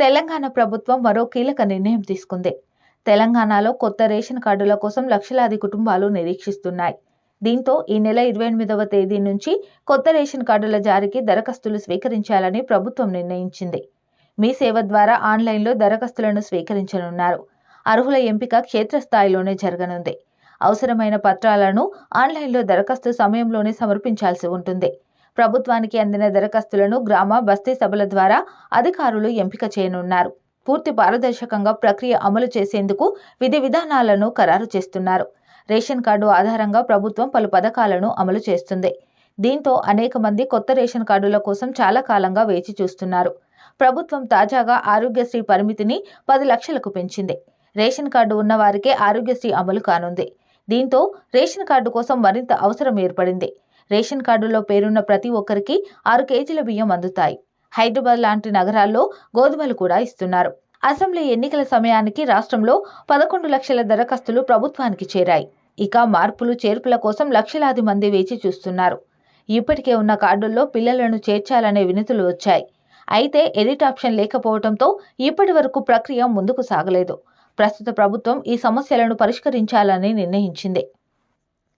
తెలంగాణ ప్రభుత్వం మరో కీలక నిర్ణయం తీసుకుంది. తెలంగాణలో కొత్త రేషన్ కార్డుల కోసం లక్షలాది కుటుంబాలు నిరీక్షిస్తున్నాయి. దీంతో ఈ నెల ఇరవై ఎనిమిదవ తేదీ నుంచి కొత్త రేషన్ కార్డుల జారీకి దరఖాస్తులు స్వీకరించాలని ప్రభుత్వం నిర్ణయించింది. మీ సేవ ద్వారా ఆన్లైన్లో దరఖాస్తులను స్వీకరించనున్నారు. అర్హుల ఎంపిక క్షేత్రస్థాయిలోనే జరగనుంది. అవసరమైన పత్రాలను ఆన్లైన్లో దరఖాస్తు సమయంలోనే సమర్పించాల్సి ఉంటుంది. ప్రభుత్వానికి అందిన దరఖాస్తులను గ్రామ బస్తీ సభల ద్వారా అధికారులు ఎంపిక చేయనున్నారు. పూర్తి పారదర్శకంగా ప్రక్రియ అమలు చేసేందుకు విధి విధానాలను ఖరారు చేస్తున్నారు. రేషన్ కార్డు ఆధారంగా ప్రభుత్వం పలు పథకాలను అమలు చేస్తుంది. దీంతో అనేక మంది కొత్త రేషన్ కార్డుల కోసం చాలా కాలంగా వేచి చూస్తున్నారు. ప్రభుత్వం తాజాగా ఆరోగ్యశ్రీ పరిమితిని పది లక్షలకు పెంచింది. రేషన్ కార్డు ఉన్నవారికే ఆరోగ్యశ్రీ అమలు కానుంది. దీంతో రేషన్ కార్డు కోసం మరింత అవసరం ఏర్పడింది. రేషన్ కార్డులో పేరున్న ప్రతి ఒక్కరికి ఆరు కేజీల బియ్యం అందుతాయి. హైదరాబాద్ లాంటి నగరాల్లో గోధుమలు కూడా ఇస్తున్నారు. అసెంబ్లీ ఎన్నికల సమయానికి రాష్ట్రంలో పదకొండు లక్షల దరఖాస్తులు ప్రభుత్వానికి చేరాయి. ఇక మార్పులు చేర్పుల కోసం లక్షలాది మంది వేచి చూస్తున్నారు. ఇప్పటికే ఉన్న కార్డుల్లో పిల్లలను చేర్చాలనే వినతులు వచ్చాయి. అయితే ఎడిట్ ఆప్షన్ లేకపోవడంతో ఇప్పటి వరకు ప్రక్రియ ముందుకు సాగలేదు. ప్రస్తుత ప్రభుత్వం ఈ సమస్యలను పరిష్కరించాలని నిర్ణయించింది.